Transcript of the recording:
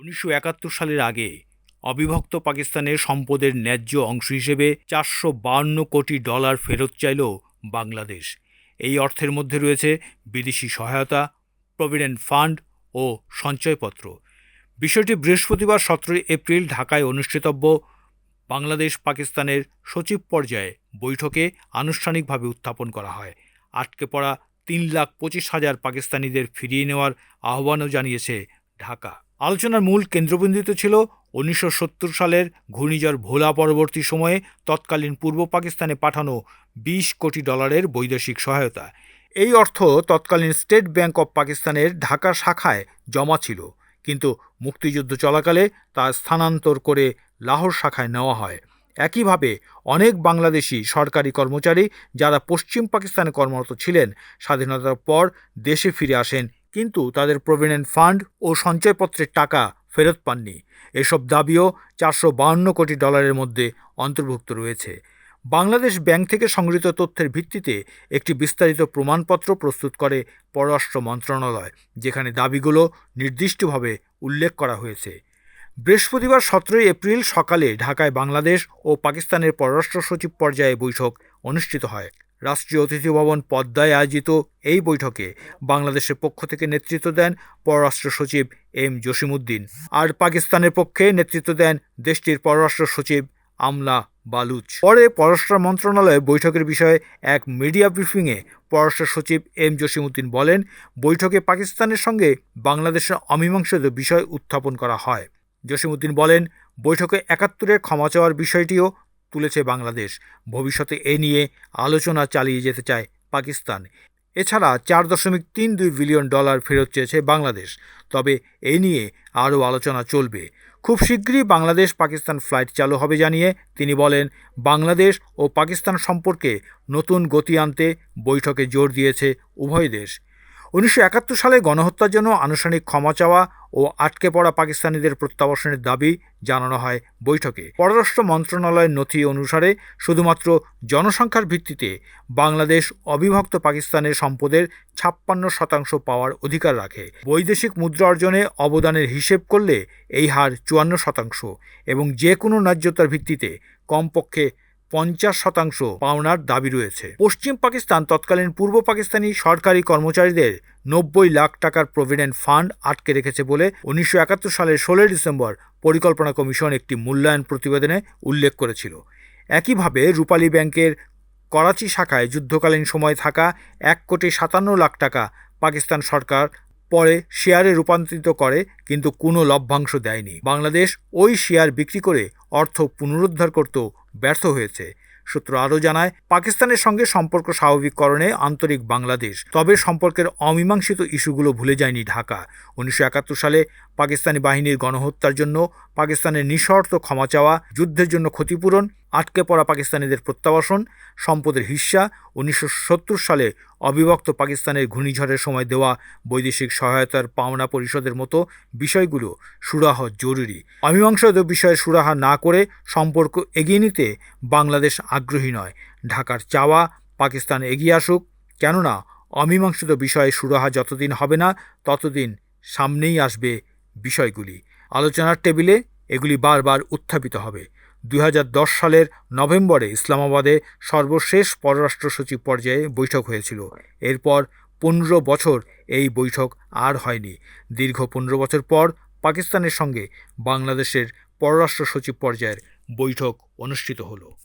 উনিশশো একাত্তর সালের আগে অবিভক্ত পাকিস্তানের সম্পদের ন্যায্য অংশ হিসেবে চারশো বাহান্ন কোটি ডলার ফেরত চাইল বাংলাদেশ। এই অর্থের মধ্যে রয়েছে বিদেশি সহায়তা, প্রভিডেন্ট ফান্ড ও সঞ্চয়পত্র। বিষয়টি বৃহস্পতিবার সতেরোই এপ্রিল ঢাকায় অনুষ্ঠিতব্য। বাংলাদেশ পাকিস্তানের সচিব পর্যায়ে বৈঠকে আনুষ্ঠানিকভাবে উত্থাপন করা হয়। আটকে পড়া তিন লাখ পঁচিশ হাজার পাকিস্তানিদের ফিরিয়ে নেওয়ার আহ্বানও জানিয়েছে ঢাকা। আলোচনার মূল কেন্দ্রবিন্দুতে ছিল উনিশশো সত্তর সালের ঘূর্ণিঝড় ভোলা পরবর্তী সময়ে তৎকালীন পূর্ব পাকিস্তানে পাঠানো বিশ কোটি ডলারের বৈদেশিক সহায়তা। এই অর্থ তৎকালীন স্টেট ব্যাংক অব পাকিস্তানের ঢাকা শাখায় জমা ছিল, কিন্তু মুক্তিযুদ্ধ চলাকালে তা স্থানান্তর করে লাহোর শাখায় নেওয়া হয়। একইভাবে অনেক বাংলাদেশি সরকারি কর্মচারী যারা পশ্চিম পাকিস্তানে কর্মরত ছিলেন, স্বাধীনতার পর দেশে ফিরে আসেন কিন্তু তাদের প্রভিডেন্ট ফান্ড ও সঞ্চয়পত্রের টাকা ফেরত পাননি। এসব দাবিও চারশো বাহান্ন কোটি ডলারের মধ্যে অন্তর্ভুক্ত রয়েছে। বাংলাদেশ ব্যাংক থেকে সংগৃহীত তথ্যের ভিত্তিতে একটি বিস্তারিত প্রমাণপত্র প্রস্তুত করে পররাষ্ট্র মন্ত্রণালয়, যেখানে দাবিগুলো নির্দিষ্টভাবে উল্লেখ করা হয়েছে। বৃহস্পতিবার সতেরোই এপ্রিল সকালে ঢাকায় বাংলাদেশ ও পাকিস্তানের পররাষ্ট্র সচিব পর্যায়ে বৈঠক অনুষ্ঠিত হয়। রাষ্ট্রীয় অতিথি ভবন পদ্মায় আয়োজিত এই বৈঠকে বাংলাদেশের পক্ষ থেকে নেতৃত্ব দেন পররাষ্ট্র সচিব এম জসিমউদ্দিন। আর পাকিস্তানের পক্ষে নেতৃত্ব দেন দেশটির পররাষ্ট্র সচিব আমলা বালুচ। পরে পররাষ্ট্র মন্ত্রণালয়ে বৈঠকের বিষয়ে এক মিডিয়া ব্রিফিংয়ে পররাষ্ট্র সচিব এম জসিমউদ্দিন বলেন, বৈঠকে পাকিস্তানের সঙ্গে বাংলাদেশের অমীমাংসিত বিষয় উত্থাপন করা হয়। জসিমউদ্দিন বলেন, বৈঠকে একাত্তরের ক্ষমা চাওয়ার বিষয়টিও তুলেছে বাংলাদেশ। ভবিষ্যতে এ নিয়ে আলোচনা চালিয়ে যেতে চায় পাকিস্তান। এছাড়া চার দশমিক তিন দুই বিলিয়ন ডলার ফেরত চেয়েছে বাংলাদেশ। তবে এই নিয়ে আরও আলোচনা চলবে। খুব শীঘ্রই বাংলাদেশ পাকিস্তান ফ্লাইট চালু হবে জানিয়ে তিনি বলেন, বাংলাদেশ ও পাকিস্তান সম্পর্কে নতুন গতি আনতে বৈঠকে জোর দিয়েছে উভয় দেশ। উনিশশো একাত্তর সালে গণহত্যার জন্য আনুষ্ঠানিক ক্ষমা চাওয়া ও আটকে পড়া পাকিস্তানিদের প্রত্যাবাসনের দাবি জানানো হয় বৈঠকে। পররাষ্ট্র মন্ত্রণালয়ের নথি অনুসারে শুধুমাত্র জনসংখ্যার ভিত্তিতে বাংলাদেশ অবিভক্ত পাকিস্তানের সম্পদের ছাপ্পান্ন শতাংশ পাওয়ার অধিকার রাখে। বৈদেশিক মুদ্রা অর্জনে অবদানের হিসেব করলে এই হার চুয়ান্ন শতাংশ এবং যে কোনো ন্যায্যতার ভিত্তিতে কমপক্ষে পঞ্চাশ শতাংশ পাওনার দাবি রয়েছে। পশ্চিম পাকিস্তান তৎকালীন পূর্ব পাকিস্তানি সরকারি কর্মচারীদের নব্বই লাখ টাকার প্রভিডেন্ট ফান্ড আটকে রেখেছে বলে উনিশশো একাত্তর সালের ষোলোই ডিসেম্বর পরিকল্পনা কমিশন একটি মূল্যায়ন প্রতিবেদনে উল্লেখ করেছিল। একইভাবে রূপালী ব্যাংকের করাচি শাখায় যুদ্ধকালীন সময় থাকা এক কোটি সাতান্ন লাখ টাকা পাকিস্তান সরকার পরে শেয়ারে রূপান্তরিত করে, কিন্তু কোনো লভ্যাংশ দেয়নি। বাংলাদেশ ওই শেয়ার বিক্রি করে অর্থ পুনরুদ্ধার করতেও ব্যর্থ হয়েছে। সূত্র আরও জানায়, পাকিস্তানের সঙ্গে সম্পর্ক স্বাভাবিককরণে আন্তরিক বাংলাদেশ, তবে সম্পর্কের অমীমাংসিত ইস্যুগুলো ভুলে যায়নি ঢাকা। উনিশশো একাত্তর সালে পাকিস্তানি বাহিনীর গণহত্যার জন্য পাকিস্তানের নিঃশর্ত ক্ষমা চাওয়া, যুদ্ধের জন্য ক্ষতিপূরণ আটকে পড়া পাকিস্তানিদের প্রত্যাবাসন, সম্পদের হিস্সা উনিশশো সালে অবিভক্ত পাকিস্তানের ঘূর্ণিঝড়ের সময় দেওয়া বৈদেশিক সহায়তার পাওনা পরিষদের মতো বিষয়গুলো সুরাহ জরুরি। অমীমাংসিত বিষয়ে সুরাহা না করে সম্পর্ক এগিয়ে নিতে বাংলাদেশ আগ্রহী নয়। ঢাকার চাওয়া, পাকিস্তান এগিয়ে আসুক, কেননা অমীমাংসিত বিষয়ে সুরাহা যতদিন হবে না, ততদিন সামনেই আসবে বিষয়গুলি। আলোচনার টেবিলে এগুলি বারবার উত্থাপিত হবে। দুই হাজার দশ সালের নভেম্বরে ইসলামাবাদে সর্বশেষ পররাষ্ট্র সচিব পর্যায়ে বৈঠক হয়েছিল। এরপর পনেরো বছর এই বৈঠক আর হয়নি। দীর্ঘ পনেরো বছর পর পাকিস্তানের সঙ্গে বাংলাদেশের পররাষ্ট্র সচিব পর্যায়ের বৈঠক অনুষ্ঠিত হলো।